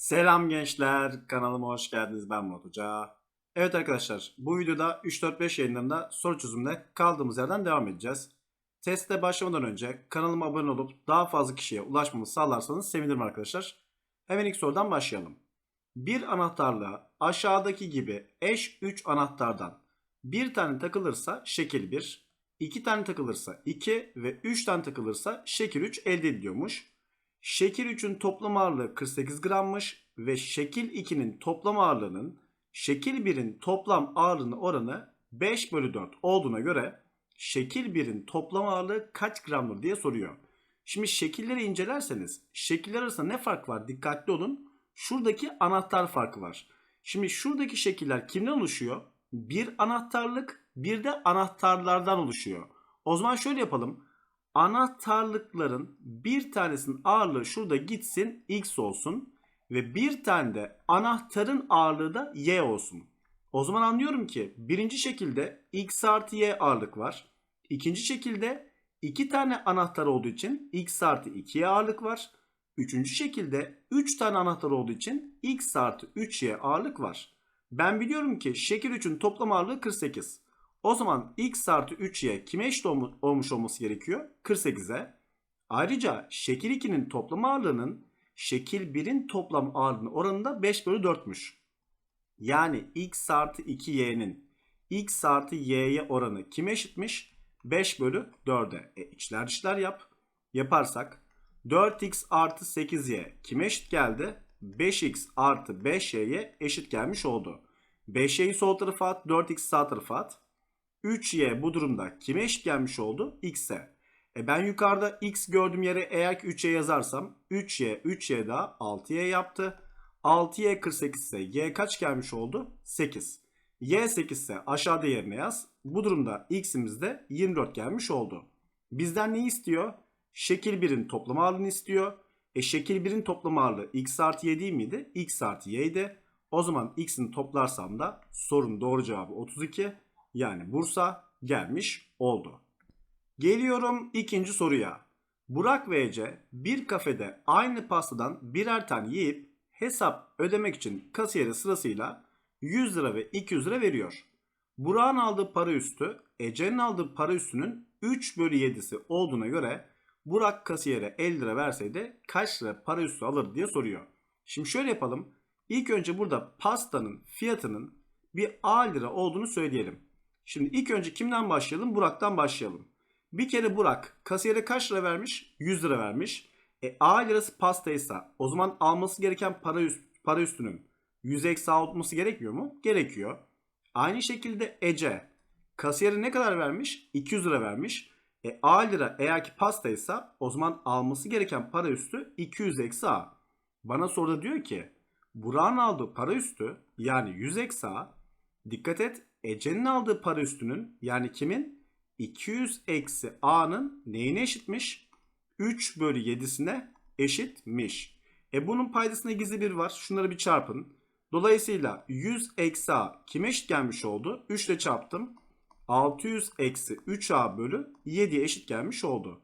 Selam gençler, kanalıma hoş geldiniz. Ben Murat Hoca. Evet arkadaşlar, bu videoda 3-4-5 yayınlarında soru çözümüne kaldığımız yerden devam edeceğiz. Teste başlamadan önce kanalıma abone olup daha fazla kişiye ulaşmamı sağlarsanız sevinirim arkadaşlar. Hemen ilk sorudan başlayalım. Bir anahtarlığa aşağıdaki gibi eş 3 anahtardan bir tane takılırsa şekil 1, 2 tane takılırsa 2 ve 3 tane takılırsa şekil 3 elde ediliyormuş. Şekil 3'ün toplam ağırlığı 48 grammış ve şekil 2'nin toplam ağırlığının şekil 1'in toplam ağırlığının oranı 5 bölü 4 olduğuna göre şekil 1'in toplam ağırlığı kaç gramdır diye soruyor. Şimdi şekilleri incelerseniz şekiller arasında ne fark var dikkatli olun. Şuradaki anahtar farkı var. Şimdi şuradaki şekiller kimden oluşuyor? Bir anahtarlık bir de anahtarlardan oluşuyor. O zaman şöyle yapalım anahtarlıkların bir tanesinin ağırlığı şurada gitsin x olsun ve bir tane de anahtarın ağırlığı da y olsun. O zaman anlıyorum ki birinci şekilde x artı y ağırlık var. İkinci şekilde iki tane anahtar olduğu için x artı 2y ağırlık var. Üçüncü şekilde 3 tane anahtar olduğu için x artı 3y ağırlık var. Ben biliyorum ki şekil 3'ün toplam ağırlığı 48. O zaman x artı 3y kime eşit olmuş olması gerekiyor? 48'e. Ayrıca şekil 2'nin toplam ağırlığının şekil 1'in toplam ağırlığının oranı da 5 bölü 4'müş. Yani x artı 2y'nin x artı y'ye oranı kime eşitmiş? 5 bölü 4'e. E içler dışlar yap. Yaparsak 4x artı 8y kime eşit geldi? 5x artı 5y'ye eşit gelmiş oldu. 5y'yi sol tarafa at, 4x sağ tarafa at. 3y bu durumda kime eşit gelmiş oldu? x'e. E ben yukarıda x gördüğüm yere eğer ki 3y yazarsam 3y 3y daha 6y yaptı. 6y 48 ise y kaç gelmiş oldu? 8. y 8 ise aşağıda yerine yaz. Bu durumda x'imiz de 24 gelmiş oldu. Bizden ne istiyor? Şekil 1'in toplam ağırlığını istiyor. E şekil 1'in toplam ağırlığı x artı y değil miydi? x artı y'ydi. O zaman x'ini toplarsam da sorunun doğru cevabı 32 yani Bursa gelmiş oldu. Geliyorum ikinci soruya. Burak ve Ece bir kafede aynı pastadan birer tane yiyip hesap ödemek için kasiyere sırasıyla 100 lira ve 200 lira veriyor. Burak'ın aldığı para üstü Ece'nin aldığı para üstünün 3 bölü 7'si olduğuna göre Burak kasiyere 50 lira verseydi kaç lira para üstü alır diye soruyor. Şimdi şöyle yapalım. İlk önce burada pastanın fiyatının bir A lira olduğunu söyleyelim. Şimdi ilk önce kimden başlayalım? Burak'tan başlayalım. Bir kere Burak kasiyere kaç lira vermiş? 100 lira vermiş. E A lirası pastaysa o zaman alması gereken para, üst, para üstünün 100 eksi A olması gerekmiyor mu? Gerekiyor. Aynı şekilde Ece kasiyere ne kadar vermiş? 200 lira vermiş. E A lira eğer ki pastaysa o zaman alması gereken para üstü 200 eksi A. Bana soruda diyor ki Burak'ın aldığı para üstü yani 100 eksi A dikkat et Ece'nin aldığı para üstünün yani kimin? 200 eksi A'nın neyine eşitmiş? 3 bölü 7'sine eşitmiş. E bunun paydasında gizli bir var. Şunları bir çarpın. Dolayısıyla 100 eksi A kime eşit gelmiş oldu? 3 ile çarptım. 600 eksi 3A bölü 7'ye eşit gelmiş oldu.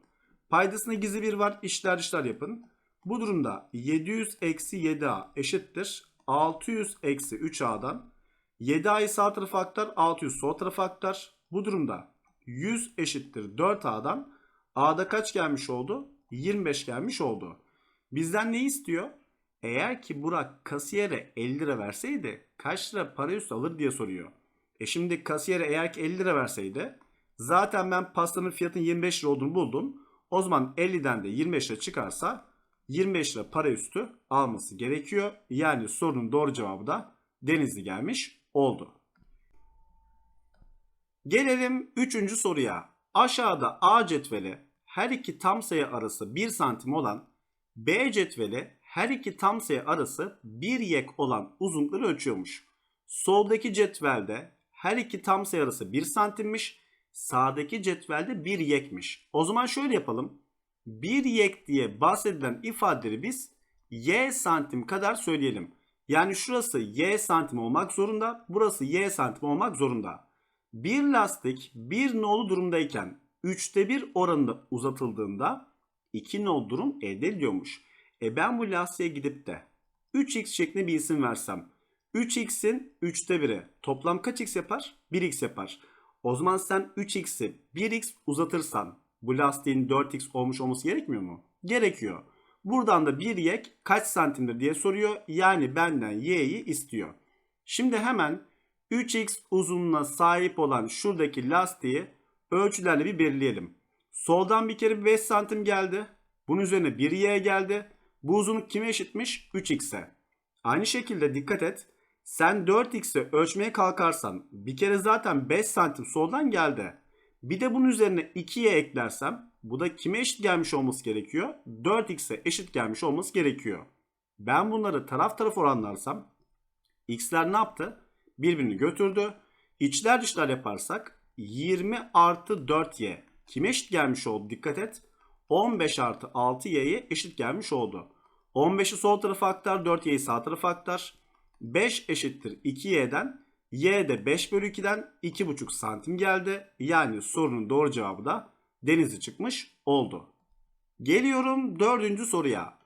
Paydasında gizli bir var. İşler dışlar yapın. Bu durumda 700 eksi 7A eşittir. 600 eksi 3A'dan 7A'yı sağ tarafa aktar, 600 sol tarafa aktar. Bu durumda 100 eşittir 4A'dan A'da kaç gelmiş oldu? 25 gelmiş oldu. Bizden ne istiyor? Eğer ki Burak kasiyere 50 lira verseydi kaç lira para üstü alır diye soruyor. E şimdi kasiyere eğer ki 50 lira verseydi zaten ben pastanın fiyatının 25 lira olduğunu buldum. O zaman 50'den de 25 lira çıkarsa 25 lira para üstü alması gerekiyor. Yani sorunun doğru cevabı da Denizli gelmiş oldu. Gelelim 3. soruya. Aşağıda A cetveli her iki tam sayı arası 1 santim olan B cetveli her iki tam sayı arası 1 yek olan uzunlukları ölçüyormuş. Soldaki cetvelde her iki tam sayı arası 1 santimmiş. Sağdaki cetvelde 1 yekmiş. O zaman şöyle yapalım. 1 yek diye bahsedilen ifadeleri biz y santim kadar söyleyelim. Yani şurası y santim olmak zorunda. Burası y santim olmak zorunda. Bir lastik bir nolu durumdayken 3'te 1 oranında uzatıldığında 2 nol durum elde ediliyormuş. E ben bu lastiğe gidip de 3x şeklinde bir isim versem. 3x'in 3'te 1'i toplam kaç x yapar? 1x yapar. O zaman sen 3x'i 1x uzatırsan bu lastiğin 4x olmuş olması gerekmiyor mu? Gerekiyor. Buradan da bir yek kaç santimdir diye soruyor. Yani benden y'yi istiyor. Şimdi hemen 3x uzunluğuna sahip olan şuradaki lastiği ölçülerle bir belirleyelim. Soldan bir kere 5 santim geldi. Bunun üzerine 1y geldi. Bu uzunluk kime eşitmiş? 3x'e. Aynı şekilde dikkat et. Sen 4x'i ölçmeye kalkarsan bir kere zaten 5 santim soldan geldi. Bir de bunun üzerine 2y eklersem bu da kime eşit gelmiş olması gerekiyor? 4x'e eşit gelmiş olması gerekiyor. Ben bunları taraf taraf oranlarsam x'ler ne yaptı? Birbirini götürdü. İçler dışlar yaparsak 20 artı 4y kime eşit gelmiş oldu? Dikkat et. 15 artı 6y'ye eşit gelmiş oldu. 15'i sol tarafa aktar 4y'yi sağ tarafa aktar. 5 eşittir 2y'den y de 5 bölü 2'den 2,5 santim geldi. Yani sorunun doğru cevabı da denizi çıkmış oldu. Geliyorum dördüncü soruya.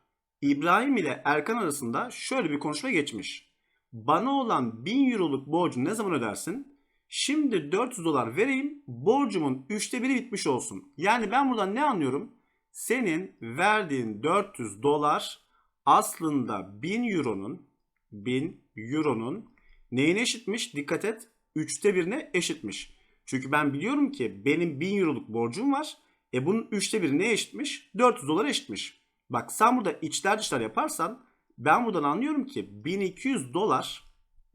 İbrahim ile Erkan arasında şöyle bir konuşma geçmiş. Bana olan 1000 euroluk borcu ne zaman ödersin? Şimdi 400 dolar vereyim borcumun 3'te biri bitmiş olsun. Yani ben buradan ne anlıyorum? Senin verdiğin 400 dolar aslında 1000 euronun 1000 euronun neyine eşitmiş? Dikkat et. 3'te birine eşitmiş. Çünkü ben biliyorum ki benim 1000 euroluk borcum var. E bunun 3'te biri neye eşitmiş? 400 dolar eşitmiş. Bak sen burada içler dışlar yaparsan ben buradan anlıyorum ki 1200 dolar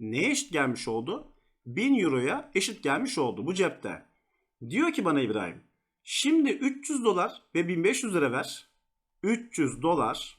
neye eşit gelmiş oldu? 1000 euroya eşit gelmiş oldu bu cepte. Diyor ki bana İbrahim şimdi 300 dolar ve 1500 lira ver. 300 dolar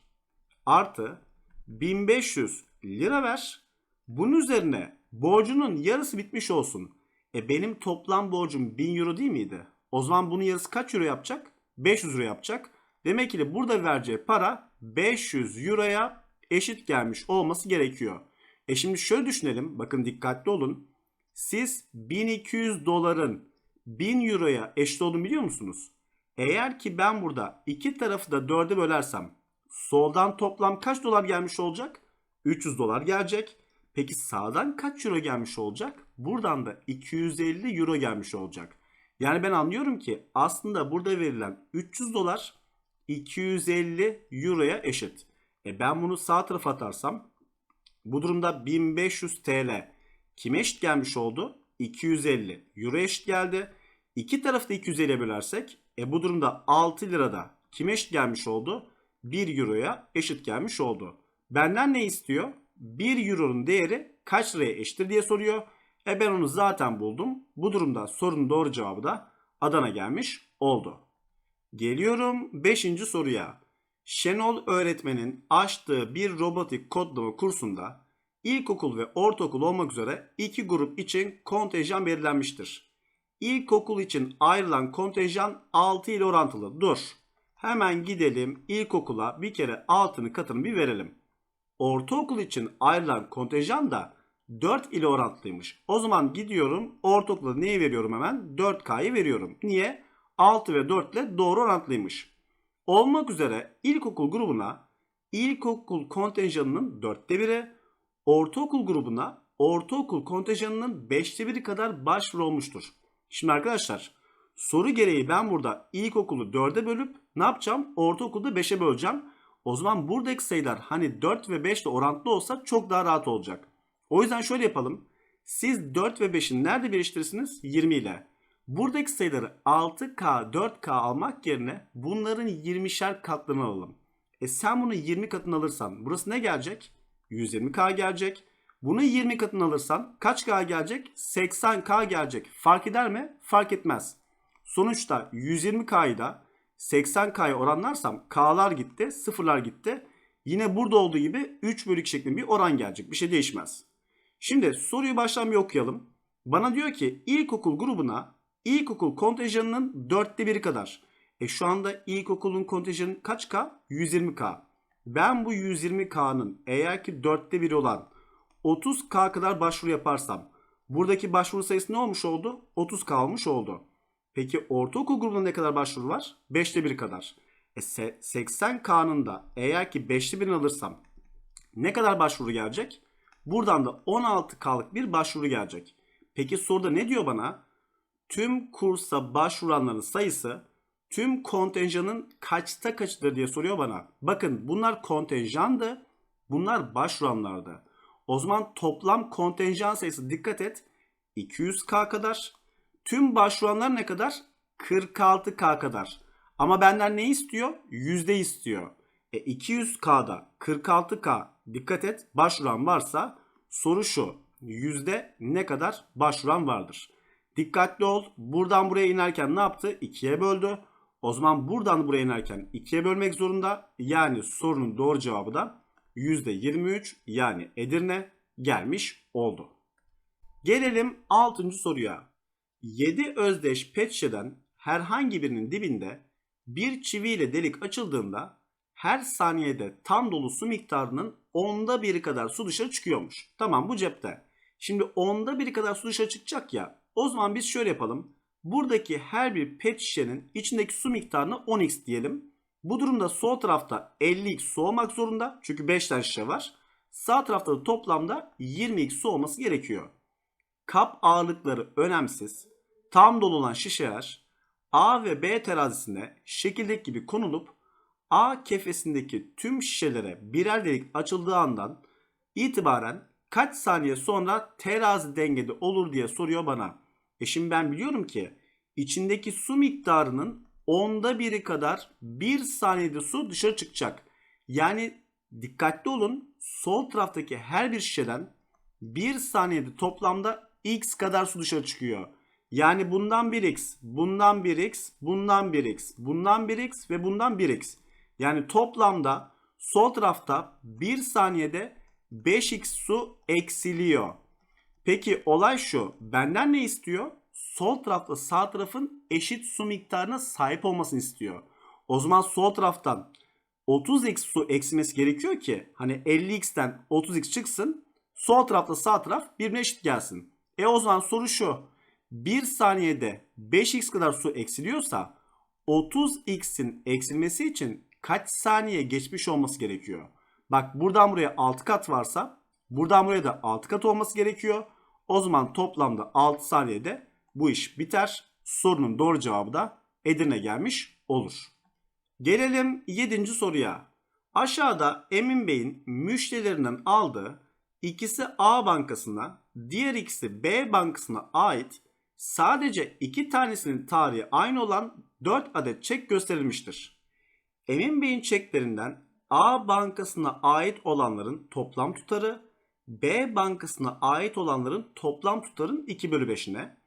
artı 1500 lira ver. Bunun üzerine borcunun yarısı bitmiş olsun. E benim toplam borcum 1000 euro değil miydi? O zaman bunun yarısı kaç euro yapacak? 500 euro yapacak. Demek ki de burada vereceği para 500 euroya eşit gelmiş olması gerekiyor. E şimdi şöyle düşünelim. Bakın dikkatli olun. Siz 1200 doların 1000 euroya eşit olduğunu biliyor musunuz? Eğer ki ben burada iki tarafı da 4'e bölersem soldan toplam kaç dolar gelmiş olacak? 300 dolar gelecek. Peki sağdan kaç euro gelmiş olacak? Buradan da 250 euro gelmiş olacak. Yani ben anlıyorum ki aslında burada verilen 300 dolar 250 euroya eşit. E ben bunu sağ tarafa atarsam bu durumda 1500 TL kime eşit gelmiş oldu? 250 euro eşit geldi. İki tarafı da 250'ye bölersek e bu durumda 6 lirada kime eşit gelmiş oldu? 1 euroya eşit gelmiş oldu. Benden ne istiyor? 1 euronun değeri kaç liraya eşittir diye soruyor. E ben onu zaten buldum. Bu durumda sorunun doğru cevabı da Adana gelmiş oldu. Geliyorum 5. soruya. Şenol öğretmenin açtığı bir robotik kodlama kursunda ilkokul ve ortaokul olmak üzere iki grup için kontenjan belirlenmiştir. İlkokul için ayrılan kontenjan 6 ile orantılı. Dur. Hemen gidelim ilkokula bir kere altını katını bir verelim. Ortaokul için ayrılan kontenjan da 4 ile orantılıymış. O zaman gidiyorum ortaokula neyi veriyorum hemen? 4K'yı veriyorum. Niye? 6 ve 4 ile doğru orantılıymış. Olmak üzere ilkokul grubuna ilkokul kontenjanının 4'te 1'i, ortaokul grubuna ortaokul kontenjanının 5'te 1'i kadar başvuru olmuştur. Şimdi arkadaşlar soru gereği ben burada ilkokulu 4'e bölüp ne yapacağım? Ortaokulda 5'e böleceğim. O zaman buradaki sayılar hani 4 ve 5 ile orantılı olsa çok daha rahat olacak. O yüzden şöyle yapalım. Siz 4 ve 5'i nerede birleştirirsiniz? 20 ile. Buradaki sayıları 6K, 4K almak yerine bunların 20'şer katlarını alalım. E sen bunu 20 katını alırsan burası ne gelecek? 120K gelecek. Bunu 20 katını alırsan kaç K gelecek? 80K gelecek. Fark eder mi? Fark etmez. Sonuçta 120K'yı da 80K'ya oranlarsam K'lar gitti, sıfırlar gitti. Yine burada olduğu gibi 3 bölü 2 şeklinde bir oran gelecek. Bir şey değişmez. Şimdi soruyu baştan bir okuyalım. Bana diyor ki ilkokul grubuna ilkokul kontenjanının dörtte biri kadar. E şu anda ilkokulun kontenjanı kaç K? 120K. Ben bu 120K'nın eğer ki dörtte biri olan 30K kadar başvuru yaparsam buradaki başvuru sayısı ne olmuş oldu? 30K olmuş oldu. Peki ortaokul grubunda ne kadar başvuru var? 5'te 1 kadar. E 80K'nın da eğer ki 5'te 1'ini alırsam Ne kadar başvuru gelecek? Buradan da 16K'lık bir başvuru gelecek. Peki soruda ne diyor bana? Tüm kursa başvuranların sayısı tüm kontenjanın kaçta kaçıdır diye soruyor bana. Bakın bunlar kontenjandı. Bunlar başvuranlardı. O zaman toplam kontenjan sayısı dikkat et 200K kadar. Tüm başvuranlar ne kadar? 46K kadar. Ama benden ne istiyor? Yüzde istiyor. E 200K'da 46K dikkat et başvuran varsa soru şu. Yüzde ne kadar başvuran vardır? Dikkatli ol. Buradan buraya inerken ne yaptı? 2'ye böldü. O zaman buradan buraya inerken 2'ye bölmek zorunda. Yani sorunun doğru cevabı da %23 yani Edirne gelmiş oldu. Gelelim 6. soruya. 7 özdeş pet şişeden herhangi birinin dibinde bir çiviyle delik açıldığında her saniyede tam dolu su miktarının onda biri kadar su dışarı çıkıyormuş. Tamam bu cepte. Şimdi onda biri kadar su dışarı çıkacak ya. O zaman biz şöyle yapalım. Buradaki her bir pet şişenin içindeki su miktarına 10x diyelim. Bu durumda sol tarafta 50x su olmak zorunda. Çünkü 5 tane şişe var. Sağ tarafta da toplamda 20x su olması gerekiyor. Kap ağırlıkları önemsiz. Tam dolu olan şişeler A ve B terazisine şekildeki gibi konulup A kefesindeki tüm şişelere birer delik açıldığı andan itibaren kaç saniye sonra terazi dengede olur diye soruyor bana. E şimdi ben biliyorum ki içindeki su miktarının onda biri kadar bir saniyede su dışarı çıkacak. Yani dikkatli olun sol taraftaki her bir şişeden bir saniyede toplamda x kadar su dışarı çıkıyor. Yani bundan 1x, bundan 1x, bundan 1x, bundan 1x ve bundan 1x. Yani toplamda sol tarafta 1 saniyede 5x su eksiliyor. Peki olay şu. Benden ne istiyor? Sol tarafla sağ tarafın eşit su miktarına sahip olmasını istiyor. O zaman sol taraftan 30x su eksilmesi gerekiyor ki hani 50x'ten 30x çıksın. Sol tarafla sağ taraf birbirine eşit gelsin. E o zaman soru şu. 1 saniyede 5x kadar su eksiliyorsa 30x'in eksilmesi için kaç saniye geçmiş olması gerekiyor? Bak buradan buraya 6 kat varsa buradan buraya da 6 kat olması gerekiyor. O zaman toplamda 6 saniyede bu iş biter. Sorunun doğru cevabı da Edirne gelmiş olur. Gelelim 7. soruya. Aşağıda Emin Bey'in müşterilerinden aldığı ikisi A bankasına, diğer ikisi B bankasına ait sadece iki tanesinin tarihi aynı olan 4 adet çek gösterilmiştir. Emin Bey'in çeklerinden A bankasına ait olanların toplam tutarı, B bankasına ait olanların toplam tutarın 2 bölü 5'ine,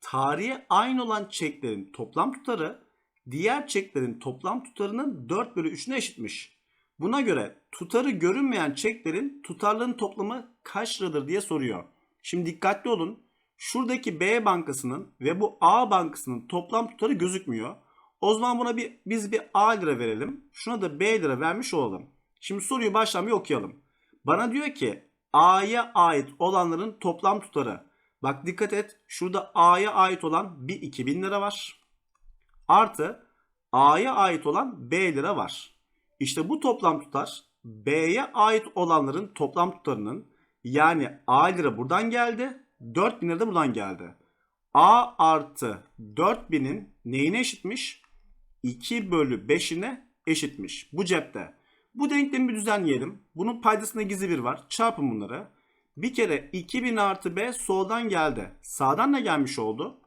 tarihi aynı olan çeklerin toplam tutarı, diğer çeklerin toplam tutarının 4 bölü 3'üne eşitmiş. Buna göre tutarı görünmeyen çeklerin tutarların toplamı kaç liradır diye soruyor. Şimdi dikkatli olun. Şuradaki B bankasının ve bu A bankasının toplam tutarı gözükmüyor. O zaman buna bir biz bir A lira verelim. Şuna da B lira vermiş olalım. Şimdi soruyu baştan bir okuyalım. Bana diyor ki A'ya ait olanların toplam tutarı. Bak dikkat et. Şurada A'ya ait olan bir 2000 lira var. Artı A'ya ait olan B lira var. İşte bu toplam tutar B'ye ait olanların toplam tutarının yani A lira buradan geldi. 4000 lira da buradan geldi. A artı 4000'in neyine eşitmiş? 2 bölü 5'ine eşitmiş. Bu cepte. Bu denklemi bir düzenleyelim. Bunun paydasında gizli bir var. Çarpın bunları. Bir kere 2000 artı B soldan geldi. Sağdan ne gelmiş oldu?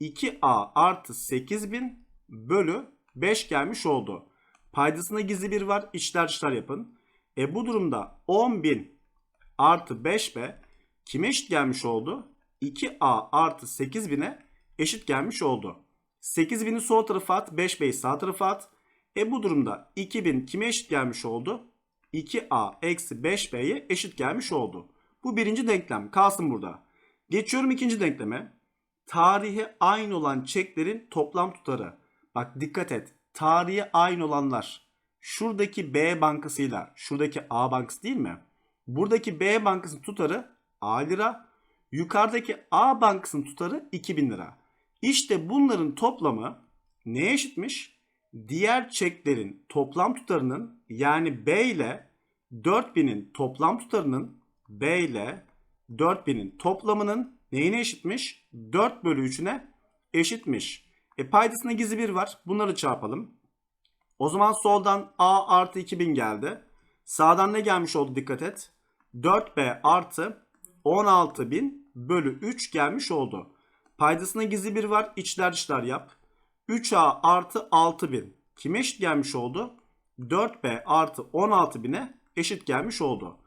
2A artı 8000 bölü 5 gelmiş oldu. Paydasında gizli bir var. İçler dışlar yapın. E bu durumda 10.000 artı 5B kime eşit gelmiş oldu? 2A artı 8000'e eşit gelmiş oldu. 8000'i sol tarafa at, 5B'yi sağ tarafa at. E bu durumda 2000 kime eşit gelmiş oldu? 2A eksi 5B'ye eşit gelmiş oldu. Bu birinci denklem kalsın burada. Geçiyorum ikinci denkleme. Tarihi aynı olan çeklerin toplam tutarı. Bak dikkat et. Tarihi aynı olanlar. Şuradaki B bankasıyla şuradaki A bankası değil mi? Buradaki B bankasının tutarı A lira. Yukarıdaki A bankasının tutarı 2000 lira. İşte bunların toplamı neye eşitmiş? Diğer çeklerin toplam tutarının yani B ile 4000'in toplam tutarının B ile 4000'in toplamının neyine eşitmiş? 4 bölü 3'üne eşitmiş. E paydasında gizli bir var. Bunları çarpalım. O zaman soldan A artı 2000 geldi. Sağdan ne gelmiş oldu dikkat et. 4B artı 16000 bölü 3 gelmiş oldu. Paydasında gizli bir var. İçler dışlar yap. 3A artı 6000 kime eşit gelmiş oldu? 4B artı 16000'e eşit gelmiş oldu.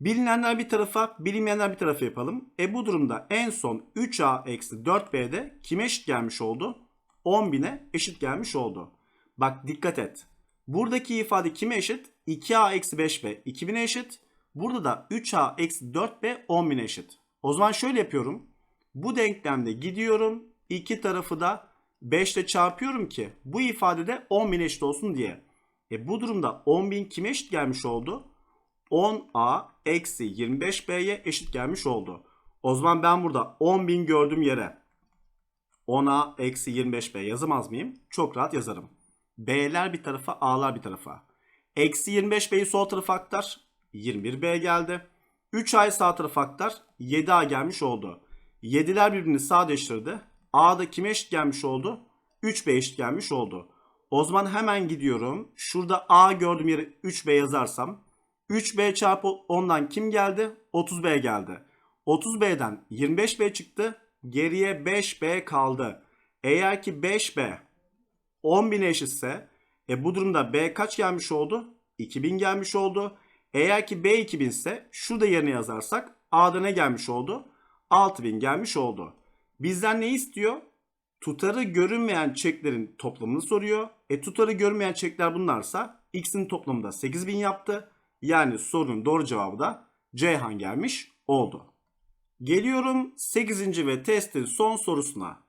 Bilinenler bir tarafa, bilinmeyenler bir tarafa yapalım. E bu durumda en son 3A eksi 4B'de kime eşit gelmiş oldu? 10.000'e eşit gelmiş oldu. Bak dikkat et. Buradaki ifade kime eşit? 2A eksi 5B 2000'e eşit. Burada da 3A eksi 4B 10.000'e eşit. O zaman şöyle yapıyorum. Bu denklemde gidiyorum. iki tarafı da 5 ile çarpıyorum ki bu ifadede 10.000 eşit olsun diye. E bu durumda 10.000 kime eşit gelmiş oldu? 10A eksi 25B'ye eşit gelmiş oldu. O zaman ben burada 10.000 gördüğüm yere 10A eksi 25B yazamaz mıyım? Çok rahat yazarım. B'ler bir tarafa A'lar bir tarafa. Eksi 25B'yi sol tarafa aktar. 21B geldi. 3A'yı sağ tarafa aktar. 7A gelmiş oldu. 7'ler birbirini sadeleştirdi. A'da kime eşit gelmiş oldu? 3B eşit gelmiş oldu. O zaman hemen gidiyorum. Şurada A gördüğüm yere 3B yazarsam 3B çarpı 10'dan kim geldi? 30B geldi. 30B'den 25B çıktı. Geriye 5B kaldı. Eğer ki 5B 10.000 eşitse e bu durumda B kaç gelmiş oldu? 2000 gelmiş oldu. Eğer ki B 2000 ise şurada yerine yazarsak A'da ne gelmiş oldu? 6000 gelmiş oldu. Bizden ne istiyor? Tutarı görünmeyen çeklerin toplamını soruyor. E tutarı görünmeyen çekler bunlarsa x'in toplamı da 8000 yaptı. Yani sorunun doğru cevabı da Ceyhan gelmiş oldu. Geliyorum 8. ve testin son sorusuna.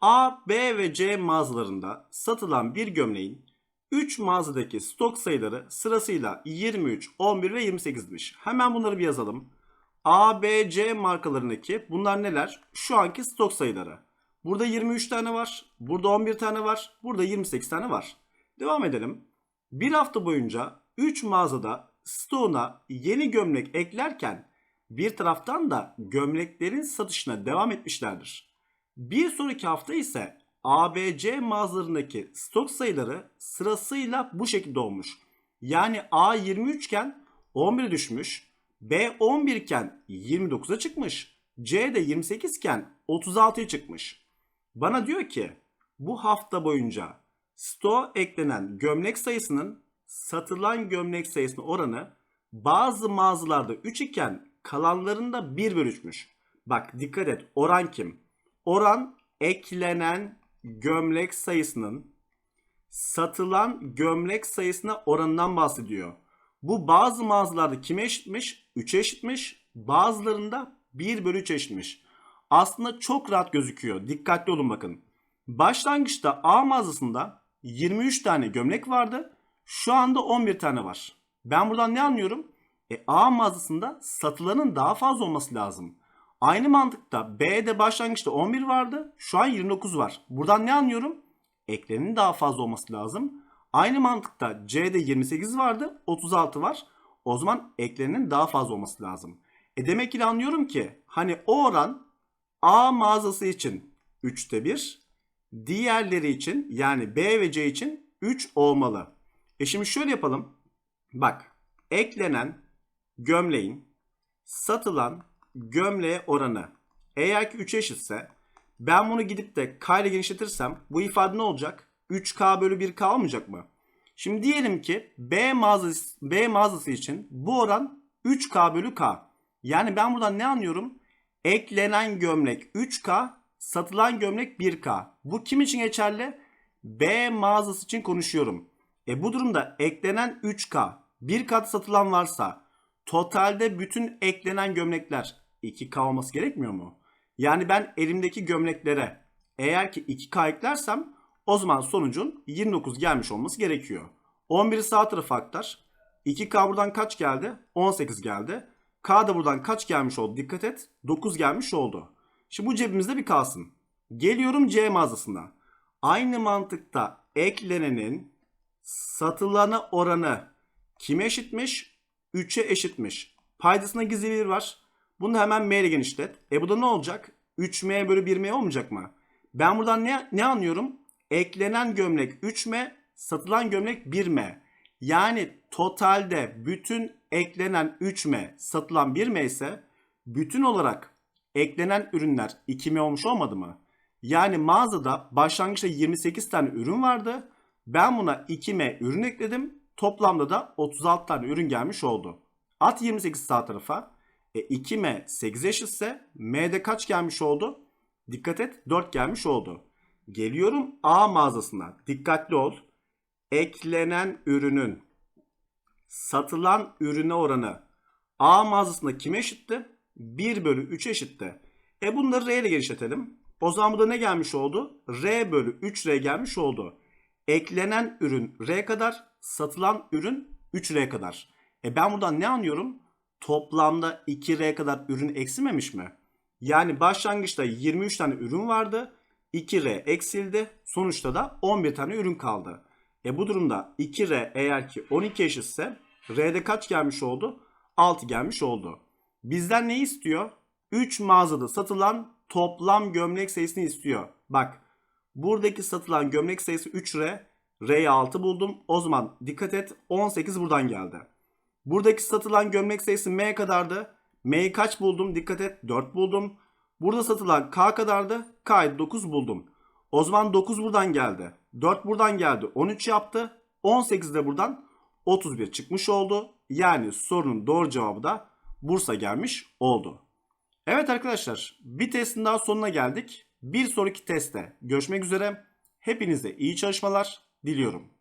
A, B ve C mağazalarında satılan bir gömleğin 3 mağazadaki stok sayıları sırasıyla 23, 11 ve 28'miş. Hemen bunları bir yazalım. A, B, C markalarındaki bunlar neler? Şu anki stok sayıları. Burada 23 tane var. Burada 11 tane var. Burada 28 tane var. Devam edelim. Bir hafta boyunca 3 mağazada stoğuna yeni gömlek eklerken bir taraftan da gömleklerin satışına devam etmişlerdir. Bir sonraki hafta ise ABC mağazalarındaki stok sayıları sırasıyla bu şekilde olmuş. Yani A 23 iken 11'e düşmüş. B 11 iken 29'a çıkmış. C de 28 iken 36'ya çıkmış. Bana diyor ki bu hafta boyunca stoğa eklenen gömlek sayısının satılan gömlek sayısına oranı bazı mağazalarda 3 iken kalanlarında 1 bölü 3'müş. Bak dikkat et oran kim? Oran eklenen gömlek sayısının satılan gömlek sayısına oranından bahsediyor. Bu bazı mağazalarda kime eşitmiş? 3'e eşitmiş. Bazılarında 1 bölü 3 eşitmiş. Aslında çok rahat gözüküyor. Dikkatli olun bakın. Başlangıçta A mağazasında 23 tane gömlek vardı. Şu anda 11 tane var. Ben buradan ne anlıyorum? E, A mağazasında satılanın daha fazla olması lazım. Aynı mantıkta B'de başlangıçta 11 vardı. Şu an 29 var. Buradan ne anlıyorum? Eklenin daha fazla olması lazım. Aynı mantıkta C'de 28 vardı. 36 var. O zaman eklenin daha fazla olması lazım. E demek ki anlıyorum ki hani o oran A mağazası için 3'te 1. Diğerleri için yani B ve C için 3 olmalı. E şimdi şöyle yapalım. Bak eklenen gömleğin satılan gömleğe oranı eğer ki 3 eşitse ben bunu gidip de K ile genişletirsem bu ifade ne olacak? 3K bölü 1K olmayacak mı? Şimdi diyelim ki B mağazası, B mağazası için bu oran 3K bölü K. Yani ben buradan ne anlıyorum? Eklenen gömlek 3K, satılan gömlek 1K. Bu kim için geçerli? B mağazası için konuşuyorum. E bu durumda eklenen 3K, 1 kat satılan varsa totalde bütün eklenen gömlekler 2K olması gerekmiyor mu? Yani ben elimdeki gömleklere eğer ki 2K eklersem o zaman sonucun 29 gelmiş olması gerekiyor. 11'i sağ tarafa aktar. 2K buradan kaç geldi? 18 geldi. K da buradan kaç gelmiş oldu? Dikkat et. 9 gelmiş oldu. Şimdi bu cebimizde bir kalsın. Geliyorum C mağazasına. Aynı mantıkta eklenenin satılana oranı kime eşitmiş? 3'e eşitmiş. Paydasında gizli bir var. Bunu hemen m ile genişlet. E bu da ne olacak? 3m bölü 1m olmayacak mı? Ben buradan ne, ne anlıyorum? Eklenen gömlek 3m, satılan gömlek 1m. Yani totalde bütün eklenen 3m, satılan 1m ise bütün olarak eklenen ürünler 2m olmuş olmadı mı? Yani mağazada başlangıçta 28 tane ürün vardı. Ben buna 2m ürün ekledim. Toplamda da 36 tane ürün gelmiş oldu. At 28 sağ tarafa. E 2m 8 eşitse m'de kaç gelmiş oldu? Dikkat et 4 gelmiş oldu. Geliyorum A mağazasına. Dikkatli ol. Eklenen ürünün satılan ürüne oranı A mağazasında kime eşitti? 1 bölü 3 eşitti. E bunları R ile genişletelim. O zaman burada ne gelmiş oldu? R bölü 3R gelmiş oldu. Eklenen ürün R kadar, satılan ürün 3R kadar. E ben buradan ne anlıyorum? Toplamda 2R kadar ürün eksimemiş mi? Yani başlangıçta 23 tane ürün vardı. 2R eksildi. Sonuçta da 11 tane ürün kaldı. E bu durumda 2R eğer ki 12 eşitse R'de kaç gelmiş oldu? 6 gelmiş oldu. Bizden ne istiyor? 3 mağazada satılan toplam gömlek sayısını istiyor. Bak buradaki satılan gömlek sayısı 3R. R'ye 6 buldum. O zaman dikkat et 18 buradan geldi. Buradaki satılan gömlek sayısı M kadardı. M'yi kaç buldum? Dikkat et 4 buldum. Burada satılan K kadardı. K'yı 9 buldum. O zaman 9 buradan geldi. 4 buradan geldi. 13 yaptı. 18 de buradan 31 çıkmış oldu. Yani sorunun doğru cevabı da Bursa gelmiş oldu. Evet arkadaşlar bir testin daha sonuna geldik. Bir sonraki testte görüşmek üzere. Hepinize iyi çalışmalar diliyorum.